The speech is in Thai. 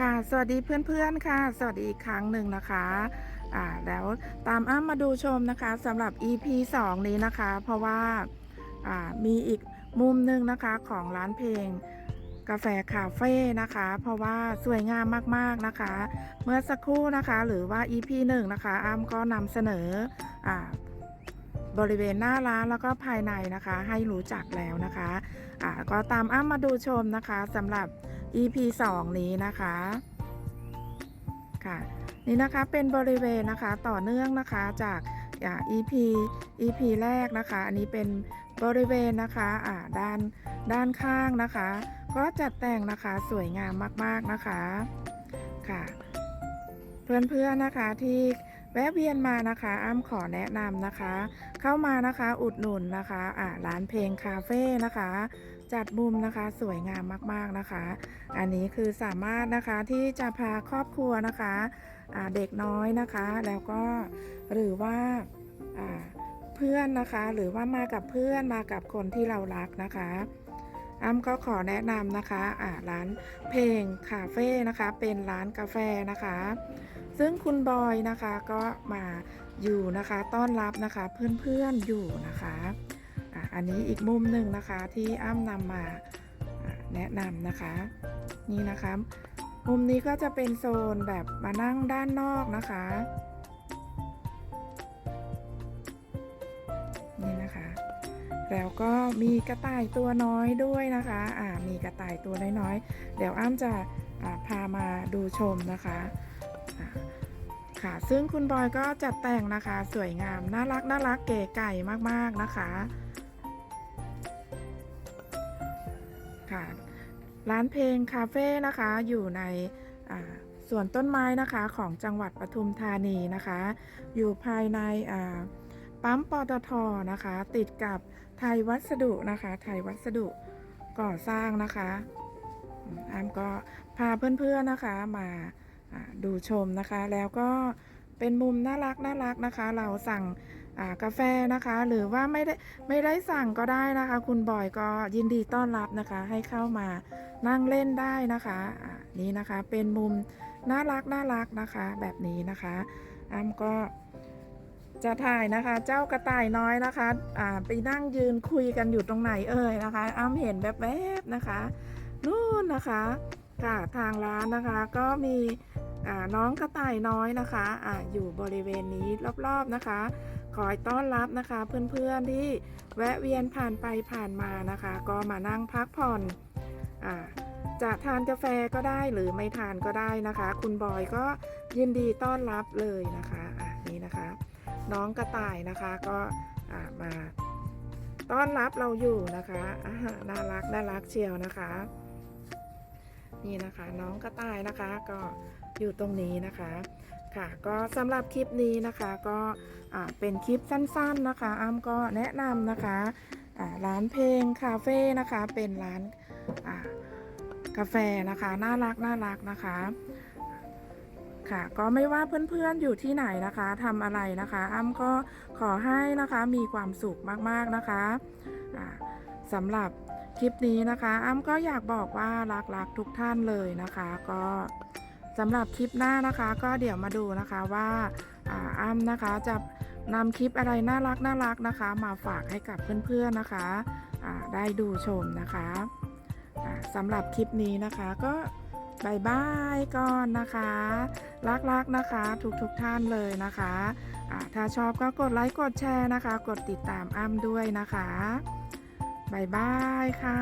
ค่ะ สวัสดีเพื่อนๆค่ะ สวัสดีอีกครั้งหนึ่งนะคะ อ่า แล้วตามอ้ำมาดูชมนะคะสำหรับ EP 2 นี้นะคะ เพราะว่า อ่า มีอีกมุมหนึ่งนะคะของร้านเพลงกาแฟคาเฟ่นะคะ เพราะว่าสวยงามมากๆนะคะ เมื่อสักครู่นะคะหรือว่า EP 1 นะคะ อ้ำก็นำเสนออาบริเวณหน้าร้านแล้วก็ภายในนะคะ ให้รู้จักแล้วนะคะอ่าก็ตามอ้ำมาดูชมนะคะสำหรับ EP 2 นี้นะคะค่ะนี่นะคะเป็นบริเวณนะคะต่อเนื่องนะคะจากอ่า EP EP แรกนะคะ อันนี้เป็นบริเวณนะคะอ่าด้านด้านข้างนะคะ ก็จัดแต่งนะคะสวยงามมากๆนะคะค่ะ เพื่อนๆนะคะที่ แวะเวียนมานะคะอ้ำขอแนะนำนะคะ เข้ามานะคะอุดหนุนนะคะอ่าร้านเพลงคาเฟ่นะคะ จัดมุมนะคะสวยงามมากๆนะคะ อันนี้คือสามารถนะคะที่จะพาครอบครัวนะคะอ่าเด็กน้อยนะคะ แล้วก็หรือว่าอ่าเพื่อนนะคะหรือว่ามากับเพื่อนมากับคนที่เรารักนะคะอ้ำก็ขอแนะนำนะคะอ่าร้านเพลงคาเฟ่นะคะ เป็นร้านกาแฟนะคะ ซึ่งคุณบอยนะคะก็มาอยู่นะคะต้อนรับนะคะเพื่อนๆอยู่นะคะอ่าอันนี้อีกมุมหนึ่งนะคะที่อ้ำนำมาอ่าแนะนำนะคะ นี่นะคะ มุมนี้ก็จะเป็นโซนแบบมานั่งด้านนอกนะคะ นี่นะคะ แล้วก็มีกระต่ายตัวน้อยด้วยนะคะอ่ามีกระต่ายตัวน้อยๆเดี๋ยวอ้ำจะพามาดูชมนะคะ ค่ะซึ่งคุณบอยก็จัดแต่งนะคะ สวยงาม น่ารักน่ารักเก๋ไก่มากๆนะคะค่ะร้านเพลงคาเฟ่นะคะอยู่ในอ่าสวนต้นไม้นะคะของจังหวัดปทุมธานีนะคะ อยู่ภายในปั๊มปตทนะคะ ติดกับไทยวัสดุนะคะ ไทยวัสดุก่อสร้างนะคะอามก็พาเพื่อนๆนะคะมา ดูชมนะคะแล้วก็เป็นมุมน่ารักน่ารักนะคะ เราสั่งกาแฟนะคะ หรือว่าไม่ได้ไม่ได้สั่งก็ได้นะคะ คุณบอยก็ยินดีต้อนรับนะคะ ให้เข้ามานั่งเล่นได้นะคะนี่นะคะเป็นมุมน่ารักน่ารักนะคะ แบบนี้นะคะอ้ำก็จะถ่ายนะคะ เจ้ากระต่ายน้อยนะคะอ่าไปนั่งยืนคุยกันอยู่ตรงไหนเอ่ยนะคะ อ้ำเห็นแบบแบบๆนะคะ นู่นนะคะ ค่ะทางร้านนะคะก็มีน้องกระต่ายน้อยนะคะอ่าอยู่บริเวณนี้รอบๆนะคะคอยต้อนรับนะคะเพื่อนๆที่แวะเวียนผ่านไปผ่านมานะคะ ก็มานั่งพักผ่อนอจะทานกาแฟก็ได้หรือไม่ทานก็ได้นะคะ คุณบอยก็ยินดีต้อนรับเลยนะคะะนี่นะคะ น้องกระต่ายนะคะก็มาต้อนรับเราอยู่นะคะน่ารักน่ารักเชียวนะคะ นี่นะคะน้องกระต่ายนะคะก็อยู่ตรงนี้นะคะค่ะก็สำหรับคลิปนี้นะคะก็เป็นคลิปสั้นๆนะคะอ้ำก็แนะนำนะคะร้านเพลงคาเฟ่นะคะเป็นร้านกาแฟนะคะน่ารักน่ารักนะคะค่ะก็ไม่ว่าเพื่อนๆอยู่ที่ไหนนะคะทำอะไรนะคะ อ้ำก็ขอให้นะคะมีความสุขมากๆนะคะ สำหรับคลิปนี้นะคะอ้ำก็อยากบอกว่ารักๆทุกท่านเลยนะคะ ก็สำหรับคลิปหน้านะคะ ก็เดี๋ยวมาดูนะคะว่าอ่าอ้ำนะคะจะนำคลิปอะไรน่ารักน่ารักนะคะ มาฝากให้กับเพื่อนๆนะคะอ่าได้ดูชมนะคะอ่าสำหรับคลิปนี้นะคะก็บายบายก่อนนะคะรักๆนะคะทุกๆทท่านเลยนะคะอ่าถ้าชอบก็กดไลค์กดแชร์นะคะ กดติดตามอ้ำด้วยนะคะ บายบายค่ะ